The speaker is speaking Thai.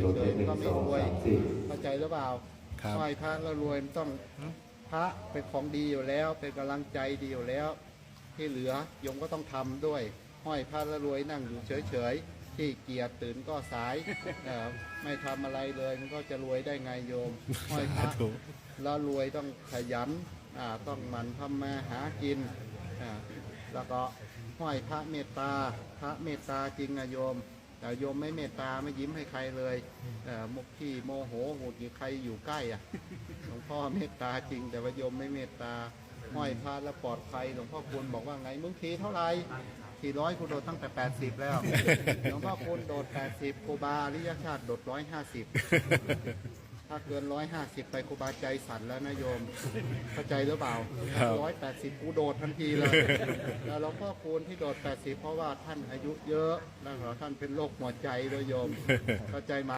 โดดเฉเป็ยนหนึ่ๆก็งไม่สองรวยสามสี่เข้าใจหรือเปล่าครับ ไหว้พระแล้วรวยมันต้องพระเป็นของดีอยู่แล้ว เป็นกำลังใจดีอยู่แล้ว ที่เหลือโยมก็ต้องทำด้วย ห้อยพระแล้วรวยนั่งอยู่เฉยๆที่เกียรตื่นก็สายเอ่อไม่ทำอะไรเลยมันก็จะรวยได้ไงโยม ห้อยพระถูกแล้วรวยต้องขยันอ่าต้องหมั่นทำมาหากินอ่าแล้วก็ห้อยพระเมตตาพระเมตตาจริงนะโยม แต่โยมไม่เมตตาไม่ยิ้มให้ใครเลยเอ่อมุกที่โมโหหงุดหงิดใครอยู่ใกล้อะหลวงพ่อเมตตาจริง แต่ว่าโยมไม่เมตตาห้อยพระแล้วปลอดภัยหลวงพ่อคุณบอกว่าไงมึงขี่เท่าไหร่ขี่ร้อยกูโดดตั้งแต่ 80 แล้วหลวงพ่อคุณโดด 80ครูบาอริยชาติโดด150ถ้า เกิน150ไปครูบาใจสั่นแล้วนะโยม เข้าใจหรือเปล่าครับร้อยแปดสิบกูโดดทันทีเลย แล้วหลวงพ่อคูณที่โดด80เพราะว่าท่านอายุเยอะแล้วท่านเป็นโรคหัวใจด้วยโยม เข้าใจไหม